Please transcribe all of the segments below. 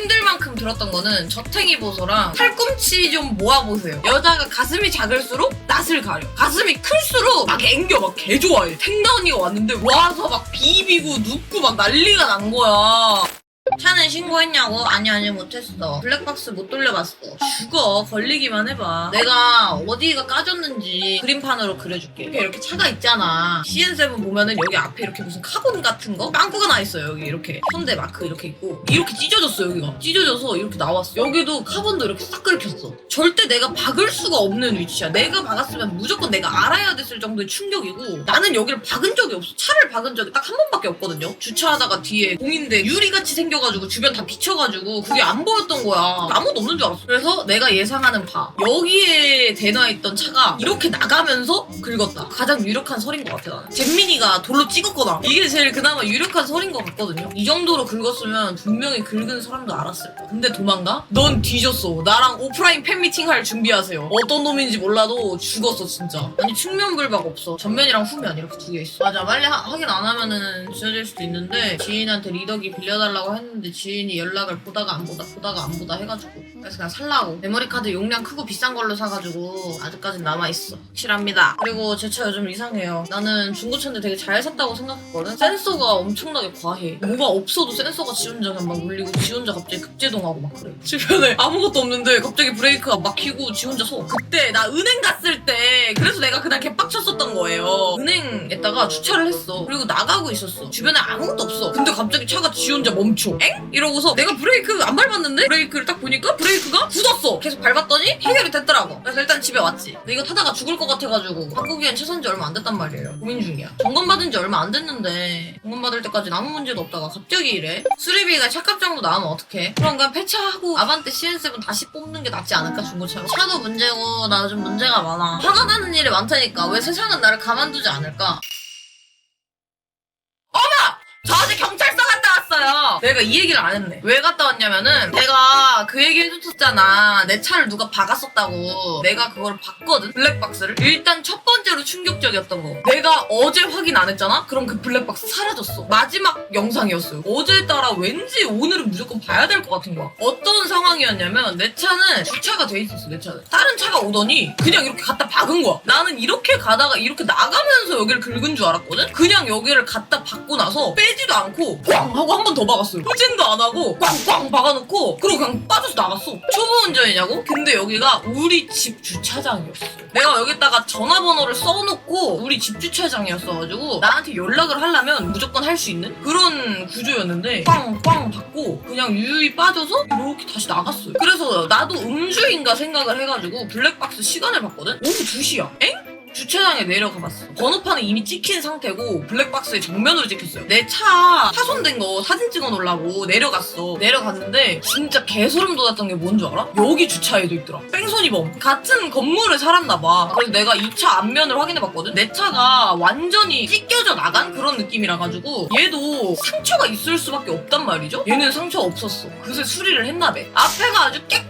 힘들 만큼 들었던 거는 저탱이 보소랑 팔꿈치 좀 모아보세요. 여자가 가슴이 작을수록 낯을 가려. 가슴이 클수록 막 앵겨 막 개 좋아해. 탱나 언니가 왔는데 와서 막 비비고 눕고 막 난리가 난 거야. 차는 신고했냐고? 아니 아니 못했어. 블랙박스 못 돌려봤어. 죽어. 걸리기만 해봐. 내가 어디가 까졌는지 그림판으로 그려줄게. 이렇게, 이렇게 차가 있잖아. CN7 보면은 여기 앞에 이렇게 무슨 카본 같은 거? 빵꾸가 나 있어요 여기. 이렇게 현대 마크 이렇게 있고. 이렇게 찢어졌어 여기가. 찢어져서 이렇게 나왔어. 여기도 카본도 이렇게 싹 긁혔어. 절대 내가 박을 수가 없는 위치야. 내가 박았으면 무조건 내가 알아야 됐을 정도의 충격이고 나는 여기를 박은 적이 없어. 차를 박은 적이 딱 한 번밖에 없거든요. 주차하다가 뒤에 공인데 유리같이 생겨가지고 주변 다 비쳐가지고 그게 안 보였던 거야. 아무도 없는 줄 알았어. 그래서 내가 예상하는 바. 여기에 대놔 있던 차가 이렇게 나가면서 긁었다. 가장 유력한 설인 것 같아 나는. 잼민이가 돌로 찍었거나. 이게 제일 그나마 유력한 설인 것 같거든요. 이 정도로 긁었으면 분명히 긁은 사람도 알았을 거야. 근데 도망가? 넌 뒤졌어. 나랑 오프라인 팬미팅 할 준비하세요. 어떤 놈인지 몰라도 죽었어 진짜. 아니 측면 불박 없어. 전면이랑 후면 이렇게 두 개 있어. 맞아. 빨리 하- 확인 안 하면은 지워질 수도 있는데 지인한테 리더기 빌려달라고 했는데 지 인이 연락을 보다가 안 보다 보다가 안 보다 해가지고. 그래서 그냥 살라고. 메모리 카드 용량 크고 비싼 걸로 사가지고 아직까진 남아 있어. 확실합니다. 그리고 제 차 요즘 이상해요. 나는 중고차인데 되게 잘 샀다고 생각했거든. 센서가 엄청나게 과해. 뭐가 없어도 센서가 지 혼자 그냥 막 울리고 지 혼자 갑자기 급제동하고 막 그래. 주변에 아무것도 없는데 갑자기 브레이크가 막히고 지 혼자 서. 그때 나 은행 갔을 때 그래서 내가 그날 개빡쳤었던 거예요. 은행에다가 주차를 했어. 그리고 나가고 있었어. 주변에 아무것도 없어. 근데 갑자기 차가 지 혼자 멈춰. 엥? 이러고서 내가 브레이크 안 밟았는데? 브레이크를 딱 보니까 브레이크가 굳었어. 계속 밟았더니 해결이 됐더라고. 그래서 일단 집에 왔지. 근데 이거 타다가 죽을 것 같아가지고 바꾸기엔 차산지 얼마 안 됐단 말이에요. 고민 중이야. 점검 받은 지 얼마 안 됐는데 점검 받을 때까지 아무 문제도 없다가 갑자기 이래? 수리비가 차값 정도 나오면 어떡해? 그냥 폐차하고 아반떼 CN7 다시 뽑는 게 낫지 않을까 중고차로 차도 문제고 나 좀 문제가 많아. 화가 나는 일이 많다니까 왜 세상은 나를 가만두지 않을까 내가 이 얘기를 안 했네. 왜 갔다 왔냐면은 내가 그 얘기 해줬었잖아. 내 차를 누가 박았었다고. 내가 그걸 봤거든. 블랙박스를. 일단 첫 번째로 충격적이었던 거. 내가 어제 확인 안 했잖아? 그럼 그 블랙박스 사라졌어. 마지막 영상이었어요. 어제에 따라 왠지 오늘은 무조건 봐야 될 것 같은 거야. 어떤 상황이었냐면 내 차는 주차가 돼 있었어. 내 차는. 다른 차가 오더니 그냥 이렇게 갖다 박은 거야. 나는 이렇게 가다가 이렇게 나가면서 여기를 긁은 줄 알았거든? 그냥 여기를 갖다 박고 나서 빼지도 않고 꽝 하고 한 번 더 박았어 요. 후진도 안 하고 꽝꽝 박아놓고 그리고 그냥 빠져서 나갔어. 초보 운전이냐고? 근데 여기가 우리 집 주차장이었어. 내가 여기다가 전화번호를 써놓고 우리 집 주차장이었어가지고 나한테 연락을 하려면 무조건 할 수 있는 그런 구조였는데 꽝꽝 받고 그냥 유유히 빠져서 이렇게 다시 나갔어요. 그래서 나도 음주인가 생각을 해가지고 블랙박스 시간을 봤거든? 오후 2시야. 엥? 주차장에 내려가 봤어. 번호판은 이미 찍힌 상태고 블랙박스에 정면으로 찍혔어요. 내 차 파손된 거 사진 찍어 놓으려고 내려갔어. 내려갔는데 진짜 개소름 돋았던 게 뭔 줄 알아? 여기 주차에도 있더라. 뺑소니범. 같은 건물을 살았나 봐. 그래서 내가 이 차 앞면을 확인해 봤거든. 내 차가 완전히 찢겨져 나간 그런 느낌이라 가지고 얘도 상처가 있을 수밖에 없단 말이죠. 얘는 상처 없었어. 그새 수리를 했나 봐. 앞에가 아주. 그러고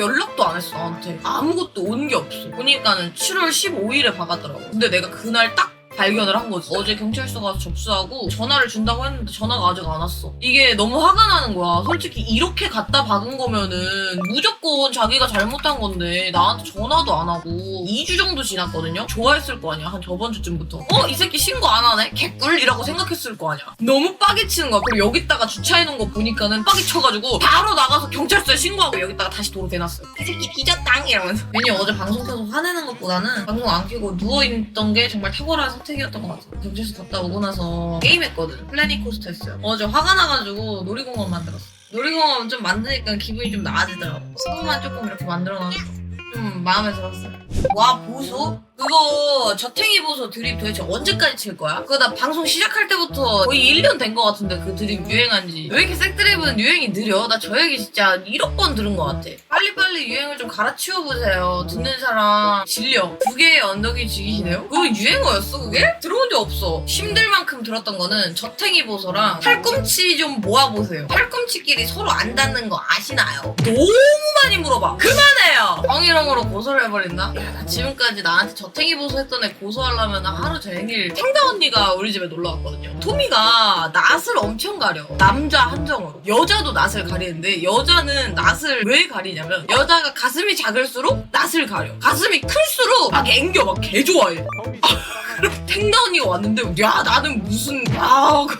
연락도 안 했어 나한테. 아무것도 온 게 없어. 보니까는 7월 15일에 박았더라고. 근데 내가 그날 딱 발견을 한 거지. 어제 경찰서 가서 접수하고 전화를 준다고 했는데 전화가 아직 안 왔어. 이게 너무 화가 나는 거야. 솔직히 이렇게 갖다 박은 거면은 무조건 자기가 잘못한 건데 나한테 전화도 안 하고 2주 정도 지났거든요. 좋아했을 거 아니야. 한 저번 주쯤부터. 어? 이 새끼 신고 안 하네? 개꿀이라고 생각했을 거 아니야. 너무 빠개 치는 거야. 그리고 여기다가 주차해 놓은 거 보니까는 빠개 쳐가지고 바로 나가서 경찰서에 신고하고 여기다가 다시 도로 대놨어요. 이 새끼 뒤졌당 이러면서. 괜히 어제 방송 켜서 화내는 것보다는 방송 안 켜고 누워있던 게 정말 탁월한 선택 이었던 것 같아. 경찰서 갔다 오고 나서 게임했거든. 플래닛 코스트 했어요. 어제 화가 나가지고 놀이공원 만들었어. 놀이공원 좀 만드니까 기분이 좀 나아지더라고. 스포만 조금 이렇게 만들어놨어. 좀 마음에 들었어요. 와 보소? 그거 저탱이 보소 드립 도대체 언제까지 칠 거야? 그거 나 방송 시작할 때부터 거의 1년 된것 같은데 그 드립 유행한 지. 왜 이렇게 색드립은 유행이 느려? 나 저 얘기 진짜 1억 번 들은 것 같아. 빨리빨리 유행을 좀 갈아치워보세요. 듣는 사람 질려. 두 개의 언덕이 지기시네요? 그거 유행어였어 그게? 들어본 적 없어. 힘들 만큼 들었던 거는 저탱이 보소랑 팔꿈치 좀 모아보세요. 팔꿈치끼리 서로 안 닿는 거 아시나요? 너무 많이 물어봐. 그만해 요. 정의롱으로 고소를 해버린다? 야, 나 지금까지 나한테 저 너탱이 보수했던 애 고소하려면 하루 종일 탱다 언니가 우리 집에 놀러 왔거든요. 토미가 낯을 엄청 가려. 남자 한정으로. 여자도 낯을 가리는데 여자는 낯을 왜 가리냐면 여자가 가슴이 작을수록 낯을 가려. 가슴이 클수록 막 앵겨 막 개 좋아해. 탱다 언니가 왔는데 야 나는 무슨 야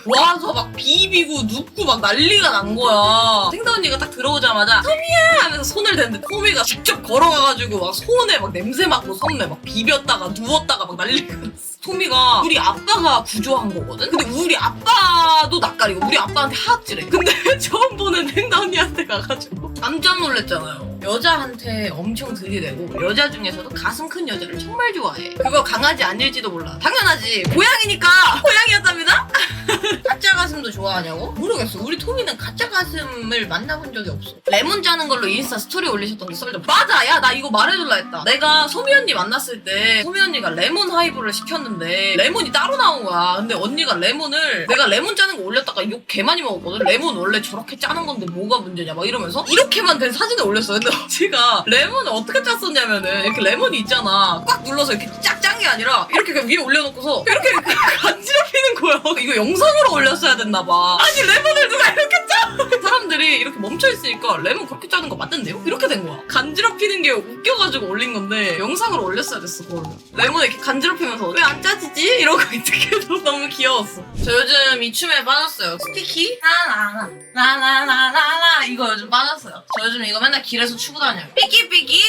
와서 막 비비고 눕고 막 난리가 난 거야. 탱다 언니가 딱 들어오자마자 토미야 하면서 손을 댔는데 토미가 직접 걸어가가지고 막 손에 막 냄새 맡고 손에 막 비볐다가 누웠다가 막 난리가 났어. 토미가 우리 아빠가 구조한 거거든? 근데 우리 아빠도 낯가리고 우리 아빠한테 하악질해. 근데 처음 보는 탱다 언니한테 가가지고 깜짝 놀랐잖아요. 여자한테 엄청 들이대고 여자 중에서도 가슴 큰 여자를 정말 좋아해. 그거 강아지 아닐지도 몰라. 당연하지. 고양이니까 고양이였답니다. 가짜 가슴도 좋아하냐고? 모르겠어. 우리 토미는 가짜 가슴을 만나본 적이 없어. 레몬 짜는 걸로 인스타 스토리 올리셨던 게 썰려. 맞아. 야 나 이거 말해줄라 했다. 내가 소미 언니 만났을 때 소미 언니가 레몬 하이볼을 시켰는데 레몬이 따로 나온 거야. 근데 언니가 레몬을 내가 레몬 짜는 거 올렸다가 욕 개 많이 먹었거든. 레몬 원래 저렇게 짜는 건데 뭐가 문제냐 막 이러면서 이렇게만 된 사진을 올렸어. 근데 언니가 레몬을 어떻게 짰었냐면은 이렇게 레몬이 있잖아. 꽉 눌러서 이렇게 게 아니라 이렇게 그냥 위에 올려놓고서 이렇게 이렇게 간지럽히는 거야. 이거 영상으로 올렸어야 됐나 봐. 아니 레몬을 누가 이렇게 짜? 사람들이 이렇게 멈춰 있으니까 레몬 그렇게 짜는 거 맞는데요? 이렇게 된 거야. 간지럽히는 게 웃겨가지고 올린 건데 영상으로 올렸어야 됐어 그거를. 레몬을 이렇게 간지럽히면서 왜 안 짜지지? 이러고 있게 너무 귀여웠어. 저 요즘 이 춤에 빠졌어요. 스티키? 나나나 나나나나나 이거 요즘 빠졌어요. 저 요즘 이거 맨날 길에서 추고 다녀요. 삐끼삐끼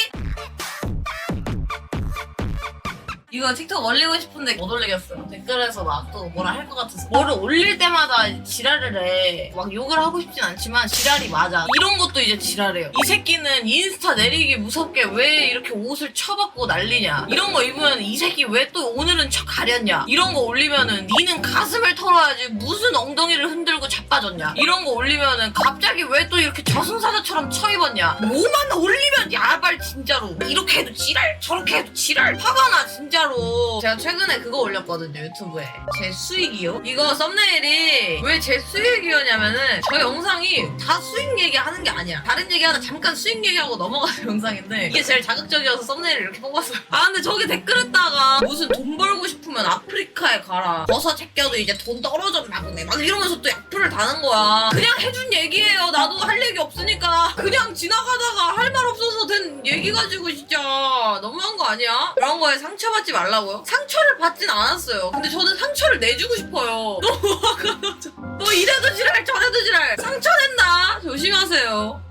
이거 틱톡 올리고 싶은데 못 올리겠어요. 댓글에서 막 또 뭐라 할 것 같아서. 뭐를 올릴 때마다 지랄을 해. 막 욕을 하고 싶진 않지만 지랄이 맞아. 이런 것도 이제 지랄해요. 이 새끼는 인스타 내리기 무섭게 왜 이렇게 옷을 쳐박고 난리냐. 이런 거 입으면 이 새끼 왜 또 오늘은 쳐 가렸냐. 이런 거 올리면은 니는 가슴을 털어야지 무슨 엉덩이를 흔들고 자빠졌냐. 이런 거 올리면은 갑자기 왜 또 이렇게 저승사자처럼 쳐 입었냐. 뭐만 올리면 야발 진짜로. 이렇게 해도 지랄 저렇게 해도 지랄. 화가 나 진짜 로. 제가 최근에 그거 올렸거든요 유튜브에. 제 수익이요? 이거 썸네일이 왜 제 수익이었냐면은 저 영상이 다 수익 얘기하는 게 아니야. 다른 얘기하다 잠깐 수익 얘기하고 넘어가는 영상인데 이게 제일 자극적이어서 썸네일을 이렇게 뽑았어요. 아 근데 저기 댓글에다가 무슨 돈 벌고 싶으면 아프리카에 가라. 버섯 제껴도 이제 돈 떨어졌나 보네. 막 이러면서 또 약풀을 다는 거야. 그냥 해준 얘기예요. 나도 할 얘기 없으니까 그냥 지나가다가 할 말 없어 얘기 가지고 진짜 너무한 거 아니야? 이런 거에 상처받지 말라고요? 상처를 받진 않았어요. 근데 저는 상처를 내주고 싶어요. 너무 화가 나죠. 뭐 이래도 지랄 저래도 지랄 상처 낸다. 조심하세요.